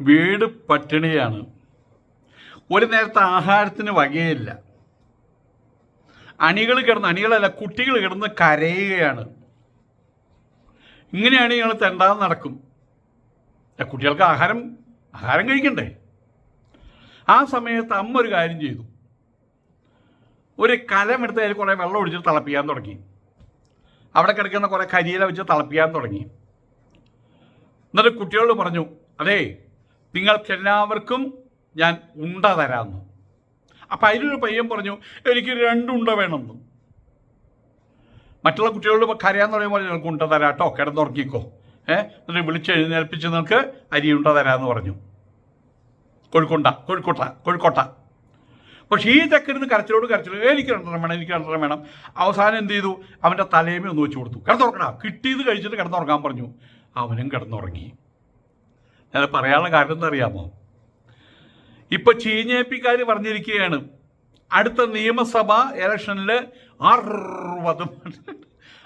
വീട് പട്ടിണിയാണ്. ഒരു നേരത്തെ ആഹാരത്തിന് വകയില്ല. അണികൾ കിടന്ന് അണികളല്ല കുട്ടികൾ കിടന്ന് കരയുകയാണ്. ഇങ്ങനെയാണ് ഞങ്ങൾ തെണ്ടാതെ നടക്കും. കുട്ടികൾക്ക് ആഹാരം ആഹാരം കഴിക്കണ്ടേ? ആ സമയത്ത് അമ്മ ഒരു കാര്യം ചെയ്തു. ഒരു കലം എടുത്ത് അതിൽ കുറേ വെള്ളം ഒഴിച്ച് തിളപ്പിക്കാൻ തുടങ്ങി. അവിടെ കിടക്കുന്ന കുറേ കരിയില വെച്ച് തിളപ്പിക്കാൻ തുടങ്ങി. എന്നിട്ട് കുട്ടികളോട് പറഞ്ഞു അതേ നിങ്ങൾക്ക് എല്ലാവർക്കും ഞാൻ ഉണ്ട തരാമെന്നു അപ്പം അതിലൊരു പയ്യൻ പറഞ്ഞു എനിക്ക് രണ്ടുണ്ട വേണമെന്നു. മറ്റുള്ള കുട്ടികളോട് കരയാൻ തുടങ്ങിയപ്പോൾ നിങ്ങൾക്ക് ഉണ്ട തരാട്ടോ കിടന്നുറങ്ങിക്കോ. ഏഹ് എന്നിട്ട് വിളിച്ച് എഴുന്നേൽപ്പിച്ച് നിങ്ങൾക്ക് അരി ഉണ്ട തരാമെന്ന് പറഞ്ഞു. കോഴിക്കൊണ്ട കോഴിക്കോട്ട കോഴിക്കോട്ട. പക്ഷേ ഈ ചക്കരുന്ന് കരച്ചിലോട് കരച്ചിലോട് എനിക്ക് രണ്ടെണ്ണം വേണം എനിക്ക് രണ്ടെണ്ണം വേണം. അവസാനം എന്ത് ചെയ്തു? അവന്റെ തലേമേ ഒന്ന് വെച്ച് കൊടുത്തു. കിടന്നുറങ്ങണ. കിട്ടിയത് കഴിച്ചിട്ട് കിടന്നുറങ്ങാൻ പറഞ്ഞു. അവനും കിടന്നുറങ്ങി. ഞാൻ പറയാനുള്ള കാര്യം എന്താ അറിയാമോ? ഇപ്പൊ ചീഞ്ഞേപ്പിക്കാർ പറഞ്ഞിരിക്കുകയാണ്. അടുത്ത നിയമസഭ ഇലക്ഷനിൽ അറുപത്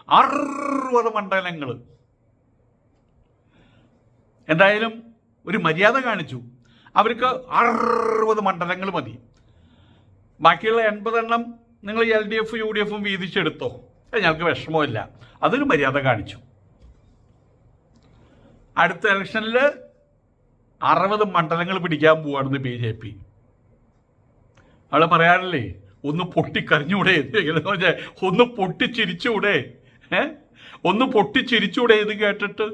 അറുപത് മണ്ഡലങ്ങൾ എന്തായാലും ഒരു മര്യാദ കാണിച്ചു. അവർക്ക് അറുപത് മണ്ഡലങ്ങൾ മതി. ബാക്കിയുള്ള എൺപതെണ്ണം നിങ്ങൾ L D F U D എഫും വീതിച്ചെടുത്തോ. ഞങ്ങൾക്ക് വിഷമമില്ല അതൊരു മര്യാദ കാണിച്ചു. അടുത്ത ഇലക്ഷനിൽ അറുപത് മണ്ഡലങ്ങൾ പിടിക്കാൻ പോവാണെന്ന് ബി ജെ പി. അവൾ പറയാറില്ലേ ഒന്ന് പൊട്ടിക്കരഞ്ഞൂടെ എന്ന് ഒന്ന് പൊട്ടിച്ചിരിച്ചൂടെ ഒന്ന് പൊട്ടിച്ചിരിച്ചൂടെ ഇത് കേട്ടിട്ട്.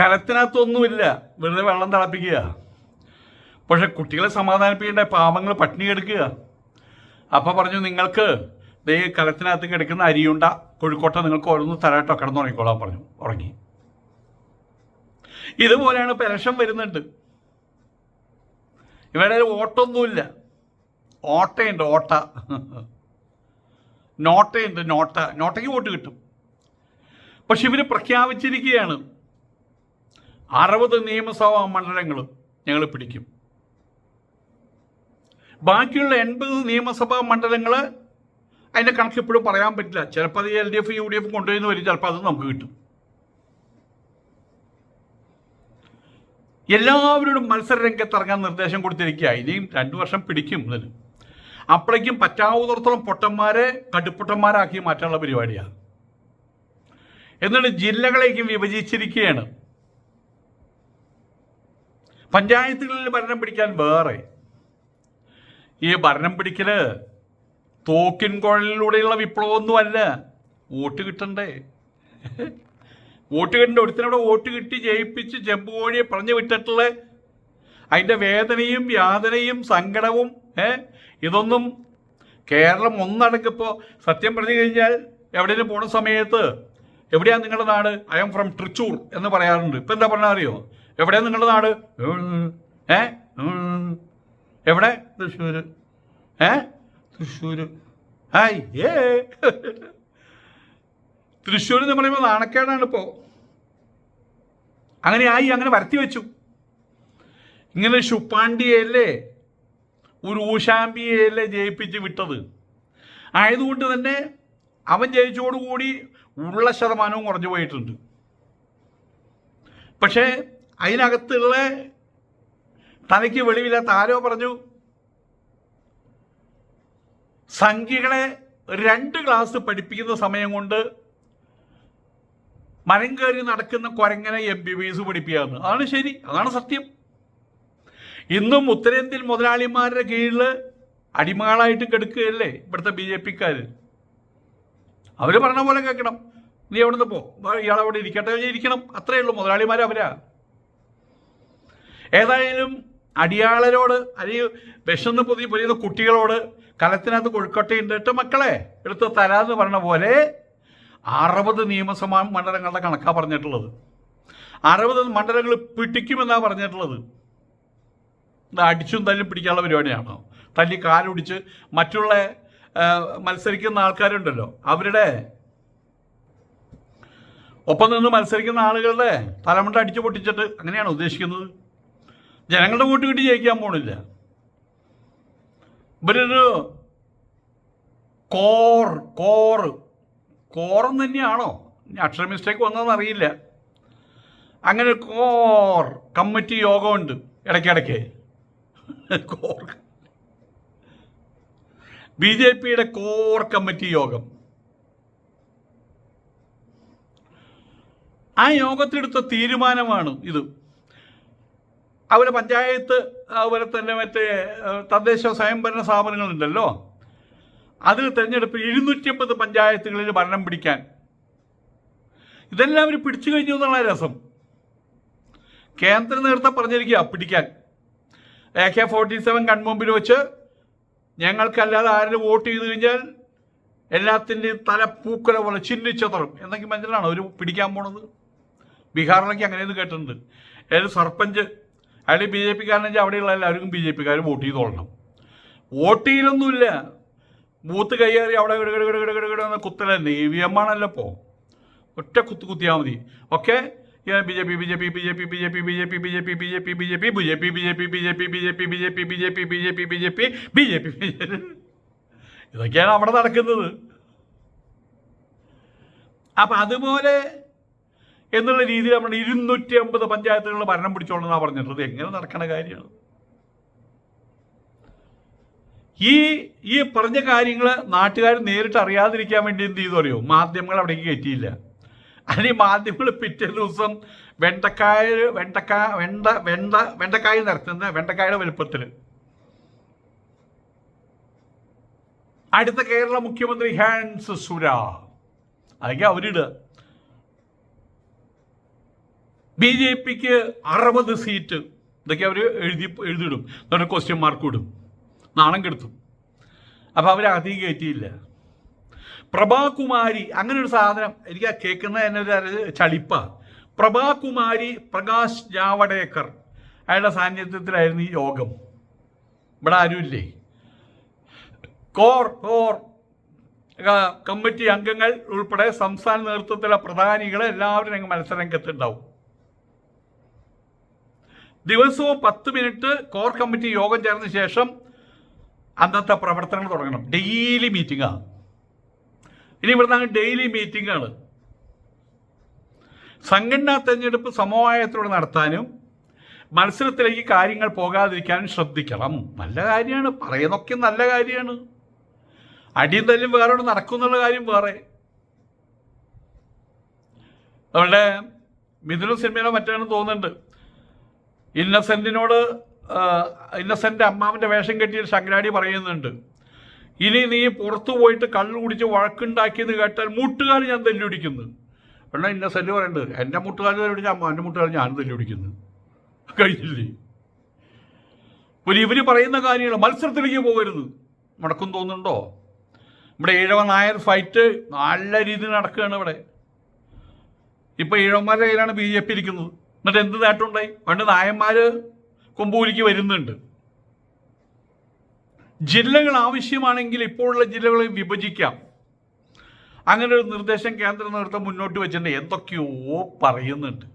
കലത്തിനകത്തൊന്നുമില്ല വെറുതെ വെള്ളം തിളപ്പിക്കുക. പക്ഷെ കുട്ടികളെ സമാധാനിപ്പിക്കേണ്ട പാവങ്ങൾ പട്ടിണി കിടക്കുക. അപ്പൊ പറഞ്ഞു നിങ്ങൾക്ക് ദേ കലത്തിനകത്ത് കിടക്കുന്ന അരിയുണ്ട കോഴിക്കോട്ട നിങ്ങൾക്ക് ഓരോന്ന് തരാട്ടോ കിടന്നുറങ്ങിക്കോളാൻ പറഞ്ഞു ഉറങ്ങി. ഇതുപോലെയാണ് പെലഷൻ വരുന്നുണ്ട്. ഇവിടെ ഓട്ടൊന്നുമില്ല. ഓട്ടയുണ്ട് ഓട്ട. നോട്ടയുണ്ട് നോട്ട. നോട്ടയ്ക്ക് വോട്ട് കിട്ടും. പക്ഷെ ഇവർ പ്രഖ്യാപിച്ചിരിക്കുകയാണ്. അറുപത് നിയമസഭാ മണ്ഡലങ്ങളും ഞങ്ങൾ പിടിക്കും. ബാക്കിയുള്ള എൺപത് നിയമസഭാ മണ്ഡലങ്ങൾ അതിന്റെ കണക്ക് ഇപ്പോഴും പറയാൻ പറ്റില്ല. ചിലപ്പോൾ അത് L D F U D F കൊണ്ടുവരുന്ന വരും ചിലപ്പോൾ അത് നമുക്ക് കിട്ടും. എല്ലാവരോടും മത്സര രംഗത്ത് ഇറങ്ങാൻ നിർദ്ദേശം കൊടുത്തിരിക്കുക ഇനിയും രണ്ടു വർഷം പിടിക്കും ഇതിന്. അപ്പോഴേക്കും പറ്റാവുന്നിടത്തോളം പൊട്ടന്മാരെ കടുപ്പൊട്ടന്മാരാക്കി മാറ്റാനുള്ള പരിപാടിയാണ് എന്നിട്ട് ജില്ലകളേക്കും വിഭജിച്ചിരിക്കുകയാണ്. പഞ്ചായത്തുകളിൽ ഭരണം പിടിക്കാൻ വേറെ. ഈ ഭരണം പിടിക്കൽ തോക്കിൻ കുഴലിലൂടെയുള്ള വിപ്ലവമൊന്നുമല്ല വോട്ട് കിട്ടണ്ടേ? വോട്ട് കിട്ടണ്ട? ഒരുത്തിനവിടെ വോട്ട് കിട്ടി ജയിപ്പിച്ച് ചെമ്പ് കോഴിയെ പറഞ്ഞു വിട്ടിട്ടുള്ള അതിന്റെ വേദനയും യാതനയും സങ്കടവും ഏ? ഇതൊന്നും കേരളം ഒന്നടക്കിപ്പോൾ സത്യം പറഞ്ഞു കഴിഞ്ഞാൽ എവിടെയെങ്കിലും പോണ സമയത്ത് എവിടെയാണ് നിങ്ങളുടെ നാട്? ഐ എം ഫ്രം തൃച്ചൂർ എന്ന് പറയാറുണ്ട്. ഇപ്പം എന്താ പറഞ്ഞാൽ അറിയോ? എവിടെയാണ് നിങ്ങളുടെ നാട്? ഏ. എവിടെ? തൃശ്ശൂർ ഏ? തൃശ്ശൂർ ഏ? തൃശ്ശൂർ എന്ന് പറയുമ്പോൾ നാണക്കേടാണ് ഇപ്പോ. അങ്ങനെ ആയി അങ്ങനെ വരത്തി വെച്ചു. ഇങ്ങനെ ശുപ്പാണ്ടിയല്ലേ? ഒരു ഊഷാമ്പിയല്ലേ ജയിപ്പിച്ച് വിട്ടത്? ആയതുകൊണ്ട് തന്നെ അവൻ ജയിച്ചോടുകൂടി ഉള്ള ശതമാനവും കുറഞ്ഞു പോയിട്ടുണ്ട്. പക്ഷേ അതിനകത്തുള്ള തനിക്ക് വെളിവില്ലാത്ത ആരോ പറഞ്ഞു. സംഖ്യകളെ രണ്ട് ക്ലാസ് പഠിപ്പിക്കുന്ന സമയം കൊണ്ട് മരം കയറി നടക്കുന്ന കുരങ്ങനെ എം ബി ബി എസ് പഠിപ്പിക്കാന്ന് അതാണ് ശരി. അതാണ് സത്യം. ഇന്നും ഉത്തരേന്ത്യൻ മുതലാളിമാരുടെ കീഴിൽ അടിമകളായിട്ട് കെടുക്കുകയല്ലേ ഇവിടുത്തെ ബി ജെ പിക്കാർ അവർ പറഞ്ഞ പോലെ കേൾക്കണം. നീ എവിടെ നിന്ന് പോ ഇയാളവിടെ ഇരിക്കട്ടെ ഇരിക്കണം അത്രയേ ഉള്ളൂ മുതലാളിമാർ അവരാ. ഏതായാലും അടിയാളരോട് അല്ലെങ്കിൽ വിശന്ന് പൊതി പൊരിയുന്ന കുട്ടികളോട് കലത്തിനകത്ത് കൊഴുക്കട്ടയുണ്ട്. ഇട്ട് മക്കളെ എടുത്ത് തരാന്ന് പറഞ്ഞ പോലെ അറുപത് നിയമസഭാ മണ്ഡലങ്ങളുടെ കണക്കാണ് പറഞ്ഞിട്ടുള്ളത്. അറുപത് മണ്ഡലങ്ങൾ പിടിക്കുമെന്നാണ് പറഞ്ഞിട്ടുള്ളത്. ഇത് അടിച്ചും തല്ലും പിടിക്കാനുള്ള പരിപാടിയാണോ? തല്ലി കാലൊടിച്ച് മറ്റുള്ള മത്സരിക്കുന്ന ആൾക്കാരുണ്ടല്ലോ. അവരുടെ ഒപ്പം നിന്ന് മത്സരിക്കുന്ന ആളുകളുടെ തലമുണ്ട അടിച്ചു പൊട്ടിച്ചിട്ട് അങ്ങനെയാണ് ഉദ്ദേശിക്കുന്നത്? ജനങ്ങളുടെ വോട്ട് കിട്ടി ജയിക്കാൻ പോണില്ല. ഇവരൊരു കോർ കോർ കോറം തന്നെയാണോ? ഇനി അക്ഷര മിസ്റ്റേക്ക് വന്നതെന്ന് അറിയില്ല. അങ്ങനെ കോർ കമ്മിറ്റി യോഗമുണ്ട് ഇടയ്ക്കിടയ്ക്ക്. കോർ. ബി ജെ പിയുടെ കോർ കമ്മിറ്റി യോഗം. ആ യോഗത്തിലെടുത്ത തീരുമാനമാണ് ഇത്. അവരെ പഞ്ചായത്ത് അതുപോലെ തന്നെ മറ്റേ തദ്ദേശ സ്വയംഭരണ സ്ഥാപനങ്ങളുണ്ടല്ലോ. അതിൽ തെരഞ്ഞെടുപ്പ് എഴുന്നൂറ്റി അമ്പത് പഞ്ചായത്തുകളിൽ ഭരണം പിടിക്കാൻ. ഇതെല്ലാം അവർ പിടിച്ചു കഴിഞ്ഞു എന്നുള്ള രസം. കേന്ദ്ര നേതൃത്വം പറഞ്ഞിരിക്കുക പിടിക്കാൻ. എ കെ ഫോർട്ടി സെവൻ കൺമുമ്പിൽ വെച്ച് ഞങ്ങൾക്കല്ലാതെ ആരും വോട്ട് ചെയ്ത് കഴിഞ്ഞാൽ എല്ലാത്തിന്റെയും തല പൂക്കല പോലെ ചിഹ്നിച്ചതറും എന്നൊക്കെ മനസ്സിലാണ്? അവർ പിടിക്കാൻ പോണത്? ബീഹാറിലൊക്കെ അങ്ങനെയൊന്നും കേട്ടിട്ടുണ്ട് ഏത് സർപ്പഞ്ച് അയാൾ ബി ജെ പിക്കാരനെങ്കിൽ അവിടെയുള്ള എല്ലാവർക്കും ബി ജെ പിക്കാർ വോട്ട് ചെയ്തോളണം വോട്ട് ചെയ്യലൊന്നുമില്ല ബൂത്ത് കൈയേറി അവിടെ ഗിട ഗിട ഗിട ഗിട ഗിട ഗിട എന്ന് കുത്തല തന്നെ ഇ വി എം ആണല്ലോ ഇപ്പോൾ ഒറ്റ കുത്ത് കുത്തിയാൽ മതി okay B J P B J P B J P B J P B J P B J P B J P B J P B J P B J P B J P B J P B J P B J P B J P B J P B J P ഇതൊക്കെയാണ് അവിടെ നടക്കുന്നത് അപ്പം അതുപോലെ എന്നുള്ള രീതിയിൽ നമ്മുടെ ഇരുന്നൂറ്റി അമ്പത് പഞ്ചായത്തുകൾ ഭരണം പിടിച്ചോളെന്നാണ് പറഞ്ഞിട്ടുള്ളത് എങ്ങനെ നടക്കണ കാര്യമാണ്? ഈ ഈ പറഞ്ഞ കാര്യങ്ങൾ നാട്ടുകാർ നേരിട്ട് അറിയാതിരിക്കാൻ വേണ്ടി എന്ത് ചെയ്തു അറിയോ? മാധ്യമങ്ങൾ അവിടേക്ക് കയറ്റിയില്ല. അല്ലെങ്കിൽ മാധ്യമങ്ങൾ പിറ്റേ ദിവസം വെണ്ടക്കായ വെണ്ടക്കാ വെണ്ട വെണ്ട വെണ്ടക്കായ നിരത്തുന്ന വെണ്ടക്കായുടെ വലുപ്പത്തിൽ അടുത്ത കേരള മുഖ്യമന്ത്രി ഹാൻസ് സുര. അതൊക്കെ അവരിടുക. ബി ജെ പിക്ക് അറുപത് സീറ്റ് ഇതൊക്കെ അവർ എഴുതി എഴുതിയിടും. എന്നിട്ട് ക്വസ്റ്റ്യൻ മാർക്ക് ഇടും. നാണം കെടുത്തും. അപ്പോൾ അവർ അധികം കയറ്റിയില്ല പ്രഭാകുമാരി അങ്ങനെ ഒരു സാധനം എനിക്ക് കേൾക്കുന്ന തന്നെ ഒരു ചളിപ്പ. പ്രഭാകുമാരി പ്രകാശ് ജാവഡേക്കർ അയാളുടെ സാന്നിധ്യത്തിലായിരുന്നു ഈ യോഗം. ഇവിടെ ആരുമില്ലേ? കോർ കോർ കമ്മിറ്റി അംഗങ്ങൾ ഉൾപ്പെടെ സംസ്ഥാന നേതൃത്വത്തിലെ പ്രധാനികൾ എല്ലാവരും മത്സരരംഗത്തുണ്ടാവും ദിവസവും പത്ത് മിനിറ്റ് കോർ കമ്മിറ്റി യോഗം ചേർന്ന ശേഷം അന്നത്തെ പ്രവർത്തനങ്ങൾ തുടങ്ങണം. ഡെയിലി മീറ്റിംഗാണ് ഇനി ഇവിടുന്ന് ഡെയിലി മീറ്റിംഗ് ആണ്. സംഘടനാ തെരഞ്ഞെടുപ്പ് സമവായത്തിലൂടെ നടത്താനും മത്സരത്തിലേക്ക് കാര്യങ്ങൾ പോകാതിരിക്കാനും ശ്രദ്ധിക്കണം. നല്ല കാര്യമാണ്. പറയുന്നൊക്കെ നല്ല കാര്യമാണ്. അടിയും തല്ലും വേറെ നടക്കുന്നുള്ള കാര്യം വേറെ. അവളുടെ മിഥുന സിനിമയിലോ മറ്റാണെന്ന് തോന്നുന്നുണ്ട്. ഇന്നസെന്റിനോട് ഇന്നസെന്റ് അമ്മാവിന്റെ വേഷം കെട്ടിയ ശങ്കരാടി പറയുന്നുണ്ട്. ഇനി നീ പുറത്തു പോയിട്ട് കള്ളു കുടിച്ച് വഴക്കുണ്ടാക്കിയെന്ന് കേട്ടാൽ മുട്ടുകാൽ ഞാൻ തല്ലുപിടിക്കുന്നു. എന്നാൽ ഇന്നസെന്റ് പറയുന്നുണ്ട് എന്റെ മുട്ടുകാൽ തല്ലുപിടിച്ച അമ്മ എന്റെ മുട്ടുകാൽ ഞാൻ തല്ലുപിടിക്കുന്നു. കഴിഞ്ഞില്ലേ? ഒരു ഇവർ പറയുന്ന കാര്യങ്ങൾ മത്സരത്തിലേക്ക് പോകരുത്. നടക്കും തോന്നുന്നുണ്ടോ? ഇവിടെ ഏഴവ നായർ ഫൈറ്റ് നല്ല രീതിയിൽ നടക്കുകയാണ് ഇവിടെ. ഇപ്പൊ ഈഴവന്മാരുടെ കയ്യിലാണ് ബി ജെ പി ഇരിക്കുന്നത്. എന്നിട്ട് എന്ത് നേട്ടമുണ്ടായി പണ്ട് നായന്മാര് കൊമ്പൂരിക്ക് വരുന്നുണ്ട്. ജില്ലകൾ ആവശ്യമാണെങ്കിൽ ഇപ്പോഴുള്ള ജില്ലകളെ വിഭജിക്കാം. അങ്ങനെ ഒരു നിർദ്ദേശം കേന്ദ്ര നേതൃത്വം മുന്നോട്ട് വെച്ചിട്ടുണ്ട്. എന്തൊക്കെയോ പറയുന്നുണ്ട്.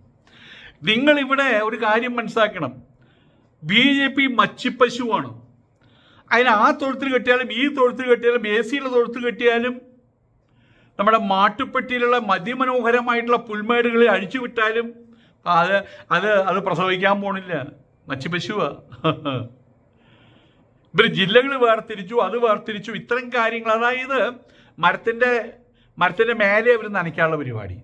നിങ്ങൾ ഇവിടെ ഒരു കാര്യം മനസ്സിലാക്കണം. ബി ജെ പി മച്ചിപ്പശുവാണ്. അതിന് ആ തൊഴുത്തിൽ കെട്ടിയാലും ഈ തൊഴുത്തിൽ കെട്ടിയാലും എ സിയിലെ തൊഴുത്തിൽ കെട്ടിയാലും നമ്മുടെ മാട്ടുപ്പെട്ടിയിലുള്ള മതിമനോഹരമായിട്ടുള്ള പുൽമേടുകളിൽ അഴിച്ചു വിട്ടാലും അത് അത് അത് പ്രസവിക്കാൻ പോണില്ല. മച്ചിപ്പശുവാ ഇവർ ജില്ലകൾ വേർതിരിച്ചു അത് വേർതിരിച്ചു. ഇത്തരം കാര്യങ്ങൾ അതായത് മരത്തിന്റെ മരത്തിന്റെ മേലെ അവർ നനയ്ക്കാനുള്ള പരിപാടി.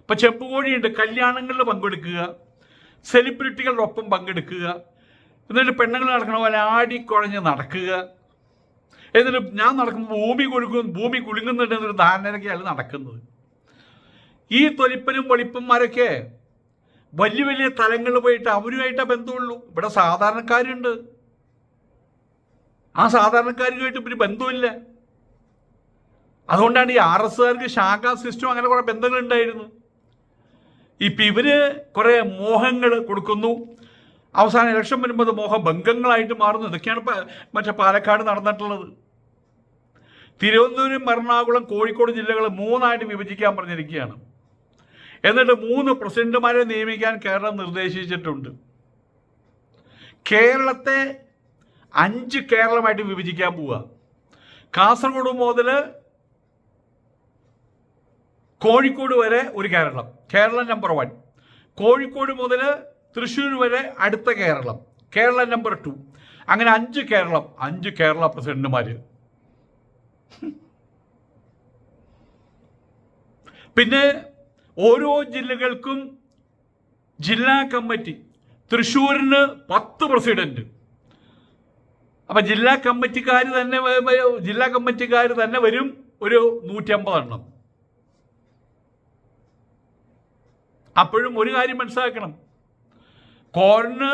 ഇപ്പം ചെമ്പുകോഴിയുണ്ട് കല്യാണങ്ങളിൽ പങ്കെടുക്കുക സെലിബ്രിറ്റികളുടെ ഒപ്പം പങ്കെടുക്കുക എന്നിട്ട് പെണ്ണുങ്ങൾ നടക്കണ പോലെ ആടിക്കുഴഞ്ഞ് നടക്കുക. എന്നിട്ട് ഞാൻ നടക്കുമ്പോൾ ഭൂമി കുലുക്കും ഭൂമി കുലുങ്ങുന്നുണ്ട് എന്നൊരു ധാരണയൊക്കെയാണ് നടക്കുന്നത്. ഈ തൊലിപ്പനും വെളിപ്പന്മാരൊക്കെ വലിയ വലിയ തലങ്ങളിൽ പോയിട്ട് അവരുമായിട്ട് ബന്ധമുള്ളൂ. ഇവിടെ സാധാരണക്കാരുണ്ട്. ആ സാധാരണക്കാരുമായിട്ട് ഇവർ ബന്ധമില്ല അതുകൊണ്ടാണ് ഈ ആർ എസ്സുകാർക്ക് ശാഖാ സിസ്റ്റം അങ്ങനെ കുറെ ബന്ധങ്ങളുണ്ടായിരുന്നു. ഇപ്പൊ ഇവർ കുറെ മോഹങ്ങൾ കൊടുക്കുന്നു. അവസാന ഇലക്ഷൻ വരുമ്പോൾ മോഹഭംഗങ്ങളായിട്ട് മാറുന്നു. ഇതൊക്കെയാണ് മറ്റേ പാലക്കാട് നടന്നിട്ടുള്ളത്. തിരുവനന്തപുരം എറണാകുളം കോഴിക്കോട് ജില്ലകൾ മൂന്നായിട്ട് വിഭജിക്കാൻ പറഞ്ഞിരിക്കുകയാണ്. എന്നിട്ട് മൂന്ന് പ്രസിഡന്റുമാരെ നിയമിക്കാൻ കേരളം നിർദ്ദേശിച്ചിട്ടുണ്ട്. കേരളത്തെ അഞ്ച് കേരളമായിട്ട് വിഭജിക്കാൻ പോവുക കാസർഗോഡ് മുതൽ കോഴിക്കോട് വരെ ഒരു കേരളം കേരളം നമ്പർ വൺ കോഴിക്കോട് മുതൽ തൃശ്ശൂർ വരെ അടുത്ത കേരളം കേരളം നമ്പർ ടു അങ്ങനെ അഞ്ച് കേരളം അഞ്ച് കേരള പ്രസിഡന്റുമാർ പിന്നെ ഓരോ ജില്ലകൾക്കും ജില്ലാ കമ്മിറ്റി. തൃശ്ശൂരിന് പത്ത് പ്രസിഡന്റ്. അപ്പൊ ജില്ലാ കമ്മിറ്റിക്കാർ തന്നെ ജില്ലാ കമ്മിറ്റിക്കാർ തന്നെ വരും ഒരു നൂറ്റമ്പത് എണ്ണം അപ്പോഴും ഒരു കാര്യം മനസ്സിലാക്കണം. കോറിന്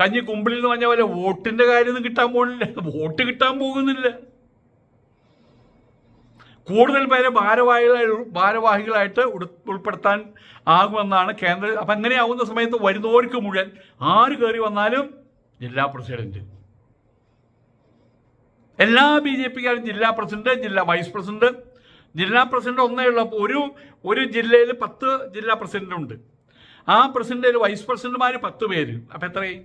കഞ്ഞി കുമ്പിളിൽ എന്ന് പറഞ്ഞ പോലെ വോട്ടിന്റെ കാര്യമൊന്നും കിട്ടാൻ പോകുന്നില്ല. വോട്ട് കിട്ടാൻ പോകുന്നില്ല. കൂടുതൽ പേരെ ഭാരവാഹികളായി ഭാരവാഹികളായിട്ട് ഉൾപ്പെടുത്താൻ ആകുമെന്നാണ് കേന്ദ്ര അപ്പം അങ്ങനെയാവുന്ന സമയത്ത് വരുന്നവർക്ക് മുഴുവൻ ആര് കയറി വന്നാലും ജില്ലാ പ്രസിഡന്റ്. എല്ലാ ബി ജെ പിക്കാരും ജില്ലാ പ്രസിഡന്റ് ജില്ലാ വൈസ് പ്രസിഡന്റ്. ജില്ലാ പ്രസിഡന്റ് ഒന്നേ ഉള്ളപ്പോൾ ഒരു ഒരു ജില്ലയിൽ പത്ത് ജില്ലാ പ്രസിഡന്റ് ഉണ്ട് ആ പ്രസിഡന്റിൽ വൈസ് പ്രസിഡന്റുമാർ പത്ത് പേര്. അപ്പം എത്രയായി?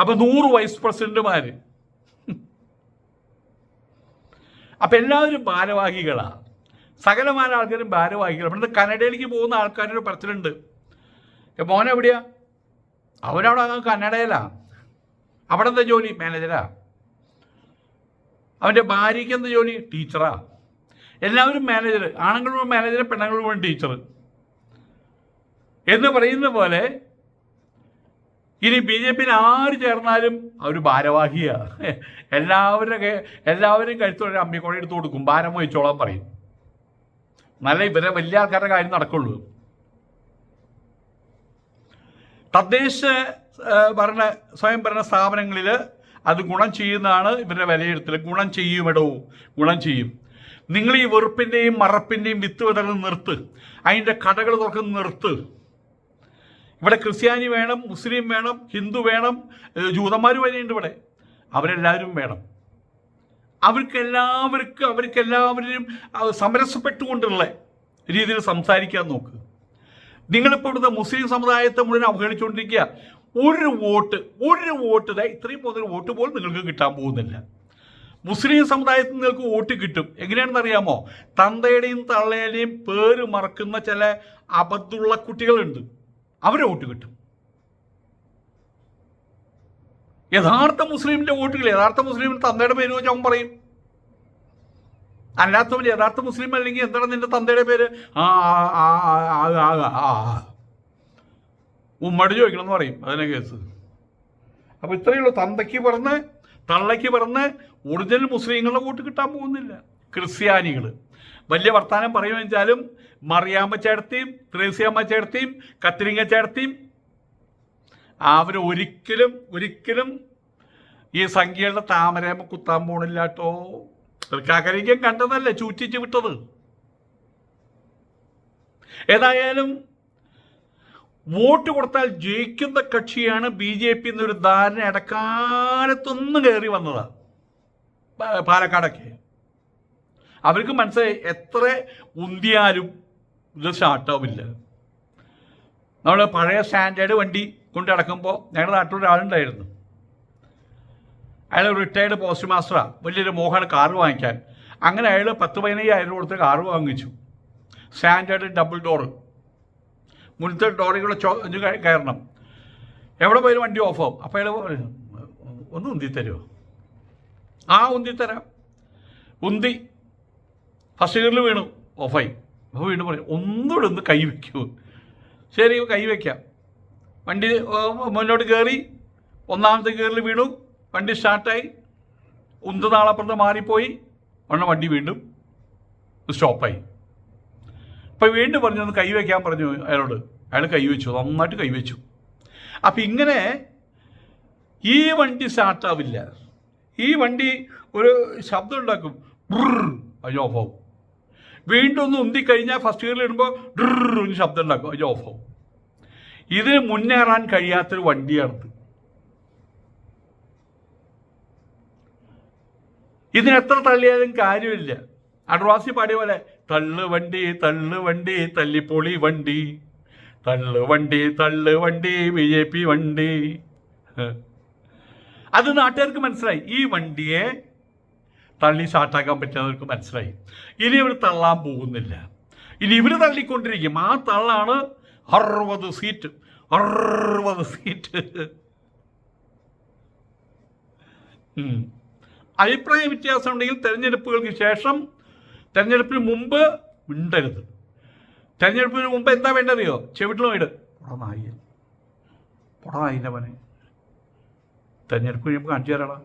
അപ്പം നൂറ് വൈസ് പ്രസിഡന്റുമാർ അപ്പം എല്ലാവരും ഭാരവാഹികളാണ് സകലമായ ആൾക്കാരും ഭാരവാഹികൾ ഇവിടുന്ന് കനഡയിലേക്ക് പോകുന്ന ആൾക്കാരൊരു "ഏ, മോൻ എവിടെയാ? അവനവിടെ കന്നഡയിലാണ് കന്നഡയിലാ. അവിടെ എന്താ ജോലി? മാനേജരാ. അവന്റെ ഭാര്യയ്ക്ക് എന്താ ജോലി? ടീച്ചറാ. എല്ലാവരും മാനേജർ. ആണുങ്ങളും മാനേജർ പെണ്ണുങ്ങളും ടീച്ചർ എന്ന് പറയുന്ന പോലെ ഇനി ബി ജെ പിയിൽ ആര് ചേർന്നാലും അവർ ഭാരവാഹിയാ. എല്ലാവരുടെ കെ- എല്ലാവരും കഴുത്തോടെ അമ്മിക്കോടെ എടുത്തു കൊടുക്കും. ഭാരം വഹിച്ചോളാൻ പറയും. നല്ല ഇവരെ വലിയ ആൾക്കാരുടെ കാര്യം നടക്കുള്ളൂ. തദ്ദേശ ഭരണ സ്വയംഭരണ സ്ഥാപനങ്ങളിൽ അത് ഗുണം ചെയ്യുന്നതാണ് ഇവരുടെ വിലയിരുത്തൽ ഗുണം ചെയ്യുമെടോ ഗുണം ചെയ്യും. നിങ്ങൾ ഈ വെറുപ്പിന്റെയും മറപ്പിന്റെയും വിത്ത് വിതരണം നിർത്ത്. അതിന്റെ കടകൾ തുറക്കുന്ന നിർത്ത്. ഇവിടെ ക്രിസ്ത്യാനി വേണം മുസ്ലിം വേണം ഹിന്ദു വേണം ജൂതന്മാർ വരെയുണ്ട് ഇവിടെ. അവരെല്ലാവരും വേണം. അവർക്ക് എല്ലാവർക്കും അവർക്ക് എല്ലാവരെയും സമരസപ്പെട്ടുകൊണ്ടുള്ള രീതിയിൽ സംസാരിക്കാൻ നോക്ക്. നിങ്ങളിപ്പോൾ ഇവിടുത്തെ മുസ്ലിം സമുദായത്തെ മുഴുവൻ അവഗണിച്ചുകൊണ്ടിരിക്കുക ഒരു വോട്ട് ഒരു വോട്ട് ഇതാ ഇത്രയും പോകുന്ന വോട്ട് പോലും നിങ്ങൾക്ക് കിട്ടാൻ പോകുന്നില്ല. മുസ്ലിം സമുദായത്തിൽ നിങ്ങൾക്ക് വോട്ട് കിട്ടും. എങ്ങനെയാണെന്ന് അറിയാമോ? തന്തയുടെയും തള്ളയുടെയും പേര് മറക്കുന്ന ചില അബദ്ധുള്ള കുട്ടികളുണ്ട്. അവരെ വോട്ട് കിട്ടും. യഥാർത്ഥ മുസ്ലിമിന്റെ വോട്ടുകൾ യഥാർത്ഥ മുസ്ലിമിന് തന്തയുടെ പേര് വെച്ച് അവൻ പറയും. അല്ലാത്തവൻ യഥാർത്ഥ മുസ്ലിം അല്ലെങ്കിൽ എന്താണ് നിന്റെ തന്തയുടെ പേര്. ഉമ്മടി ചോദിക്കണം എന്ന് പറയും അതിനെ കേസ്. അപ്പൊ ഇത്രയേ ഉള്ളൂ. തന്തയ്ക്ക് പറഞ്ഞ് തള്ളയ്ക്ക് പറഞ്ഞ് ഒറിജിനൽ മുസ്ലിങ്ങളുടെ വോട്ട് കിട്ടാൻ പോകുന്നില്ല. ക്രിസ്ത്യാനികൾ വലിയ വർത്തമാനം പറയുമെന്ന് വെച്ചാലും മറിയാമ്മ ചേർത്തിയും ത്രേസ്യാമ്മ ചേർത്തിയും കത്തിരിങ്ങ ചേർത്തിയും അവർ ഒരിക്കലും ഒരിക്കലും ഈ സംഖ്യയുടെ താമരയമ്മ കുത്താൻ പോണില്ല കേട്ടോ തൃക്കാക്കരിക്കും കണ്ടതല്ലേ ചൂറ്റിച്ച് വിട്ടത്. ഏതായാലും വോട്ട് കൊടുത്താൽ ജയിക്കുന്ന കക്ഷിയാണ് ബി ജെ പി എന്നൊരു ധാരണ ഇടക്കാലത്തൊന്നും കയറി വന്നത്. പാലക്കാടൊക്കെ. അവർക്ക് മനസ്സിലായി എത്ര ഉന്തിയാലും ഇത് സ്റ്റാർട്ടാവില്ല നമ്മൾ പഴയ സ്റ്റാൻഡേർഡ് വണ്ടി കൊണ്ട് നടക്കുമ്പോൾ ഞങ്ങളുടെ നാട്ടിൽ ഒരാളുണ്ടായിരുന്നു. അയാൾ റിട്ടയർഡ് പോസ്റ്റ് മാസ്റ്ററാണ് വലിയൊരു മോഹമാണ് കാറ് വാങ്ങിക്കാൻ. അങ്ങനെ അയാൾ പത്ത് പതിനയ്യായിരം കൊടുത്ത് കാറ് വാങ്ങിച്ചു. സ്റ്റാൻഡേർഡ് ഡബിൾ ഡോറ് മുന്നത്തെ ഡോറികൂടെ ചോ കയറണം. എവിടെ പോയാലും വണ്ടി ഓഫ് ആവും. അപ്പോൾ അയാൾ ഒന്ന് ഉന്തി തരുമോ ആ ഉന്തി തരാം ഉന്തി ഫസ്റ്റ് ഗിയറിൽ വീണു. ഓഫായി. അപ്പോൾ വീണ്ടും പറയും ഒന്നുകൂടെ ഒന്ന് കൈ വയ്ക്കൂ ശരി കൈ വയ്ക്കാം വണ്ടി മുന്നോട്ട് കയറി ഒന്നാമത്തെ ഗിയറിൽ വീണു. വണ്ടി സ്റ്റാർട്ടായി. ഉന്ത് നാളപ്പുറത്ത് മാറിപ്പോയി. ഉടനെ വണ്ടി വീണ്ടും സ്റ്റോപ്പായി. അപ്പോൾ വീണ്ടും പറഞ്ഞു ഒന്ന് കൈ വയ്ക്കാൻ പറഞ്ഞു അയാളോട്. അയാൾ കൈ വെച്ചു. നന്നായിട്ട് കൈ വെച്ചു. അപ്പം ഇങ്ങനെ ഈ വണ്ടി സ്റ്റാർട്ടാവില്ല. ഈ വണ്ടി ഒരു ശബ്ദം ഉണ്ടാക്കും. ബ്രർ ഓഫാവും. വീണ്ടും ഒന്ന് ഉന്തി കഴിഞ്ഞാൽ ഫസ്റ്റ് ഗിയറിൽ ഇടുമ്പോൾ ഡ്രൂ ശബ്ദം ഉണ്ടാക്കും. അത് ഓഫ് ആവും. ഇതിന് മുന്നേറാൻ കഴിയാത്തൊരു വണ്ടിയാണിത് ഇതിന് എത്ര തള്ളിയാലും കാര്യമില്ല. അഡ്വാസി പാടിയ പോലെ തള്ളു വണ്ടി തള്ളു വണ്ടി തല്ലിപ്പൊളി വണ്ടി. തള്ളു വണ്ടി തള്ളു വണ്ടി ബി ജെ പി വണ്ടി. അത് നാട്ടുകാർക്ക് മനസ്സിലായി. ഈ വണ്ടിയെ തള്ളി ഷാർട്ടാക്കാൻ പറ്റുന്നവർക്ക് മനസ്സിലായി. ഇനി ഇവർ തള്ളാൻ പോകുന്നില്ല. ഇനി ഇവർ തള്ളിക്കൊണ്ടിരിക്കും. ആ തള്ളാണ് അറുപത് സീറ്റ് അറുപത് സീറ്റ്. അഭിപ്രായ വ്യത്യാസം ഉണ്ടെങ്കിൽ തെരഞ്ഞെടുപ്പുകൾക്ക് ശേഷം തെരഞ്ഞെടുപ്പിന് മുമ്പ് മിണ്ടരുത്. തെരഞ്ഞെടുപ്പിന് മുമ്പ് എന്താ വേണ്ടതെയോ ചെവിട്ടിലും ഇട്. പുറമായി നായി പുറ നായിന്റെ പനെ തെരഞ്ഞെടുപ്പ് കഴിയുമ്പോൾ കാണിച്ചു തരാടാ.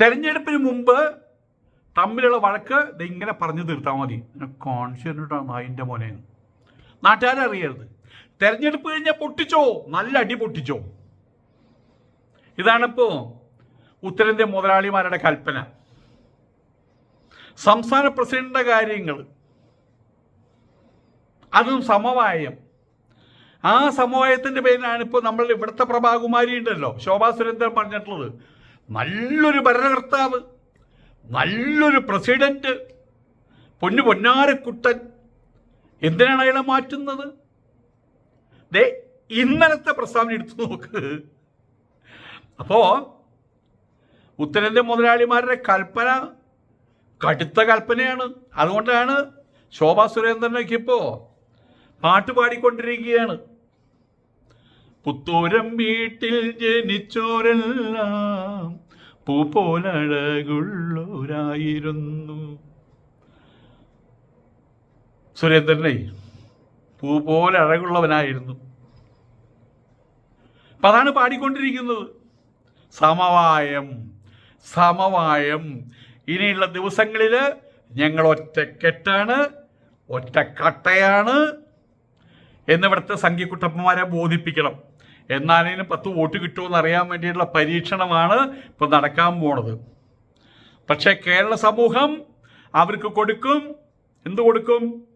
തെരഞ്ഞെടുപ്പിന് മുമ്പ് തമ്മിലുള്ള വഴക്ക് ദേ ഇങ്ങനെ പറഞ്ഞു തീർത്താൽ മതി. എന്നെ അതിന്റെ മോനെ. നാട്ടുകാരറിയരുത് തെരഞ്ഞെടുപ്പ് കഴിഞ്ഞാൽ പൊട്ടിച്ചോ? നല്ല അടി പൊട്ടിച്ചോ? ഇതാണിപ്പോൾ ഉത്തരേന്ത്യൻ മുതലാളിമാരുടെ കൽപ്പന. സംസ്ഥാന പ്രസിഡന്റിന്റെ കാര്യങ്ങൾ അതും സമവായം. ആ സമവായത്തിന്റെ പേരിലാണ് ഇപ്പോൾ നമ്മൾ ഇവിടുത്തെ പ്രഭാകുമാരി ഉണ്ടല്ലോ ശോഭാ സുരേന്ദ്രൻ പറഞ്ഞിട്ടുള്ളത്. നല്ലൊരു ഭരണകർത്താവ് നല്ലൊരു പ്രസിഡന്റ് പൊന്നു പൊന്നാരക്കുട്ടൻ. എന്തിനാണ് അയാളെ മാറ്റുന്നത്? ദേ ഇന്നലത്തെ പ്രസ്താവന എടുത്തു നോക്ക്. അപ്പോ ഉത്തരേന്ത്യൻ മുതലാളിമാരുടെ കൽപ്പന കടുത്ത കൽപ്പനയാണ്. അതുകൊണ്ടാണ് ശോഭാ സുരേന്ദ്രനൊക്കെ ഇപ്പോൾ പാട്ട് പാടിക്കൊണ്ടിരിക്കുകയാണ് പുത്തൂരം വീട്ടിൽ ജനിച്ചോരെല്ലാം പൂ പോലഴകുള്ളൂരായിരുന്നു സുരേന്ദ്രനെ പൂ പോലെ അഴകുള്ളവനായിരുന്നു അപ്പം അതാണ് പാടിക്കൊണ്ടിരിക്കുന്നത്. സമവായം സമവായം. ഇനിയുള്ള ദിവസങ്ങളിൽ ഞങ്ങൾ ഒറ്റക്കെട്ടാണ് ഒറ്റക്കട്ടയാണ്. എന്നിവിടുത്തെ സംഖ്യക്കുട്ടപ്പന്മാരെ ബോധിപ്പിക്കണം. എന്നാലും പത്ത് വോട്ട് കിട്ടുമെന്ന് അറിയാൻ വേണ്ടിയിട്ടുള്ള പരീക്ഷണമാണ് ഇപ്പൊ നടക്കാൻ പോണത്. പക്ഷേ കേരള സമൂഹം അവർക്ക് കൊടുക്കും. എന്ത് കൊടുക്കും?